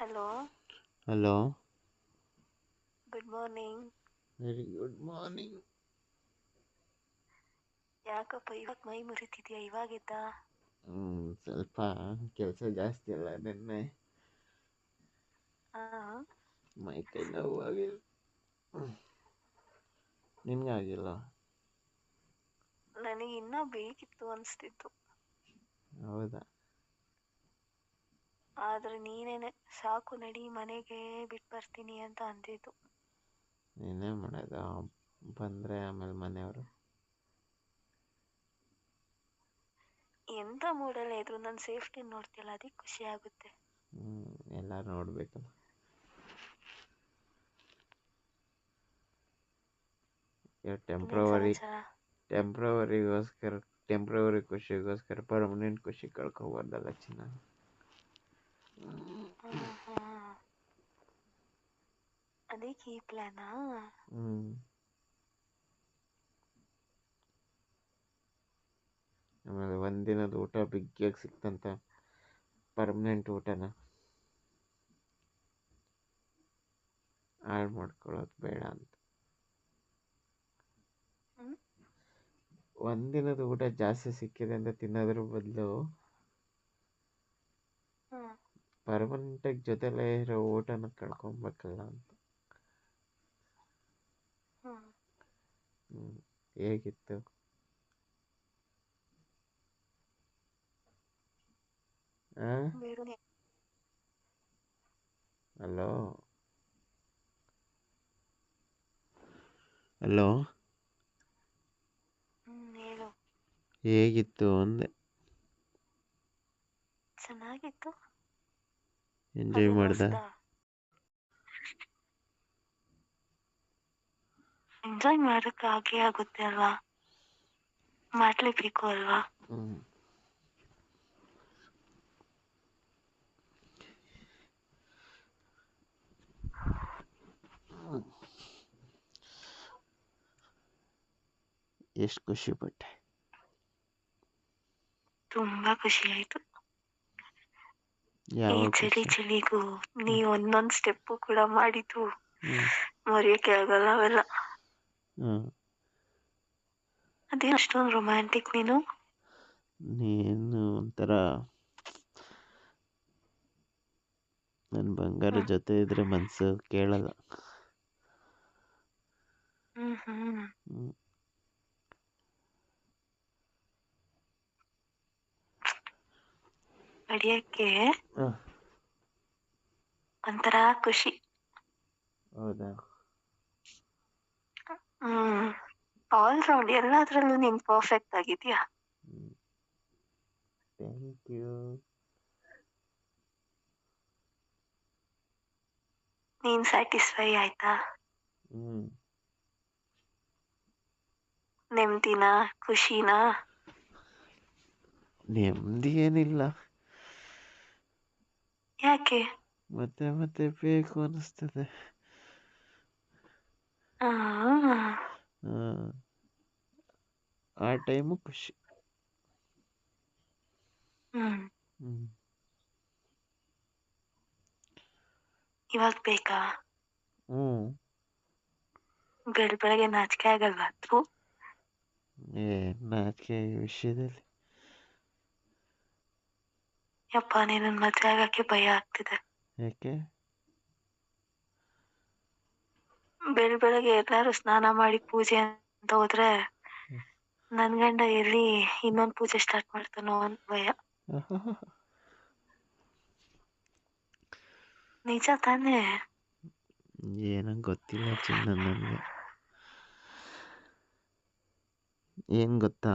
Hello hello good morning very good morning ಯಾಕಪ್ಪ ಇವಾಗ ಮೈ ಮುರಿತಿದ್ಯಾ? ಇವಾಗಿದ್ದ ಸ್ವಲ್ಪ ಕೆಲಸ ಜಾಸ್ತಿ ಅಲ್ಲ ನಿನ್ನೆ. ಹಾಂ. ಮೈ ಕೈ ನೋವು ಆಗಿಲ್ಲ? ನಿನ್ಗಾಗಿಲ್ಲ ನನಗೆ ಇನ್ನೂ ಬೇಕಿತ್ತು ಅನಿಸ್ತಿತ್ತು. ಹೌದಾ? ಆದರೆ ನೀನೇನೆ ಸಾಕು ನಡಿ ಮನೆಗೆ ಬಿಟ್ಟು ಬರ್ತೀನಿ ಅಂತ ಅಂದಿದ್ದು. ನೀನೇ ಮಾಡೋದು? ಬಂದರೆ ಆಮೇಲೆ ಮನೆಯವರು? ಎಂಥ ಮೂಡಲ್ಲ ಇದ್ರು? ನನ್ನ ಸೇಫ್ಟಿ ನೋಡ್ತಿಲ್ಲ ಅದಕ್ಕೆ ಖುಷಿ ಆಗುತ್ತೆ. ಹ್ಞೂ ಎಲ್ಲ ನೋಡ್ಬೇಕು. ಟೆಂಪ್ರವರಿ ಟೆಂಪ್ರವರಿಗೋಸ್ಕರ ಟೆಂಪ್ರವರಿ ಖುಷಿಗೋಸ್ಕರ ಪರ್ಮನೆಂಟ್ ಖುಷಿ ಕಳ್ಕೊಬಾರ್ದಲ್ಲ ಚಿನ್ನ. ಹ್ಮ್, ಹ್ಮ್. ಅದಕ್ಕೆ ಈ ಪ್ಲಾನಾ ಹ್ಞೂ ಆಮೇಲೆ ಒಂದಿನದ ಊಟ ಬಿಗ್ಗಿಯಾಗಿ ಸಿಕ್ತಂತ ಪರ್ಮನೆಂಟ್ ಊಟನ ಹಾಳು ಮಾಡ್ಕೊಳ್ಳೋದು ಬೇಡ ಅಂತ ಹ್ಮ್? ಒಂದಿನದ ಊಟ ಜಾಸ್ತಿ ಸಿಕ್ಕಿದೆ ಅಂತ ತಿನ್ನೋದ್ರ ಬದಲು ಹ್ಮ್ ಪರ್ಮನೆಂಟಾಗಿ ಜೊತೆಲೇ ಇರೋ ಊಟನ ಕಳ್ಕೊಬೇಕಲ್ಲ ಅಂತ ಹ್ಮ್ ಹ್ಞೂ ಹೇಗಿತ್ತು ಹಾಂ ಬಿಡು ಹಲೋ ಹಲೋ ಹ್ಮ್ ಹೇಳು ಹೇಗಿತ್ತು ಅಂದೆ ಚೆನ್ನಾಗಿತ್ತು ಎಂಜಾಯ್ ಮಾಡ್ದ. ಎಂಜಾಯ್ ಮಾಡಕ್ ಆಗೇ ಆಗುತ್ತೆ ಅಲ್ವಾ? ಮಾಡ್ಲೇಬೇಕು ಅಲ್ವಾ? ಎಷ್ಟು ಖುಷಿ ಪಟ್ಟೆ. ತುಂಬಾ ಖುಷಿ ಆಯ್ತು. ಈ ಚಳಿ ಚಳಿಗೂ ನೀ ಒಂದೊಂದ್ ಸ್ಟೆಪ್ ಕೂಡ ಮಾಡಿದ್ದು ಮರೆಯಕ್ಕೆ ಆಗಲ್ಲ ಅವೆಲ್ಲ. ಅದೇ ಅಷ್ಟೊಂದು ರೊಮ್ಯಾಂಟಿಕ್ ನೀನು? ನೀನು ಒಂಥರ ನನ್ನ ಬಂಗಾರ ಜೊತೆ ಇದ್ರೆ ಮನ್ಸು ಕೇಳಲ್ಲ. ಹ್ಮ್. ಹ್ಮ್. ಹ್ಮ್ ಹ್ಞೂ ನಡೆಯಕ್ಕೆ ಹಾಂ. ಒಂಥರ ಖುಷಿ. ಹೌದಾ? ಹ್ಮ್. ಆಲ್ ರೌಂಡ್ ಎಲ್ಲಾದ್ರಲ್ಲೂ ನೀನ್ ಪರ್ಫೆಕ್ಟ್ ಆಗಿದ್ಯಾ? ಥ್ಯಾಂಕ್ ಯು ನೀನ್ ಸ್ಯಾಟಿಸ್ಫೈ ಆಯ್ತಾ? ಹ್ಮ್. ನೆಮ್ಮದಿನ ಖುಷಿನಾ? ನೆಮ್ಮದಿ ಏನಿಲ್ಲ. ಯಾಕೆ ಮತ್ತೆ ಮತ್ತೆ ಬೇಕು ಅನಿಸ್ತದೆ ಆ ಆ ಟೈಮು ಖುಷಿ ಹ್ಮ್ ಹ್ಞೂ ಇವಾಗ ಬೇಕಾ ಹ್ಮ್ ಬೆಳ ಬೆಳಗ್ಗೆ ನಾಚಿಕೆ ಆಗಲ್ವಾ ಥು, ಏ ನಾಚಿಕೆ ಈ ವಿಷಯದಲ್ಲಿ ಯಪ್ಪ ನೀನು ಮದುವೆ ಆಗಕ್ಕೆ ಭಯ ಆಗ್ತಿದೆ. ಯಾಕೆ? ಬೆಳ್ ಬೆಳಗ್ಗೆ ಎಲ್ಲಾರು ಸ್ನಾನ ಮಾಡಿ ಪೂಜೆ ಅಂತ ಹೋದ್ರೆ ನನ್ ಗಂಡ ಎಲ್ಲಿ ಇನ್ನೊಂದ್ ಪೂಜೆ ಸ್ಟಾರ್ಟ್ ಮಾಡ್ತಾನೋ ಅಂತ ಭಯ. ನಿಜ ತಾನೇ? ಏನೋ ಗೊತ್ತಿಲ್ಲ ಚಿನ್ನ ನನಗೆ ಏನು ಗೊತ್ತಾ?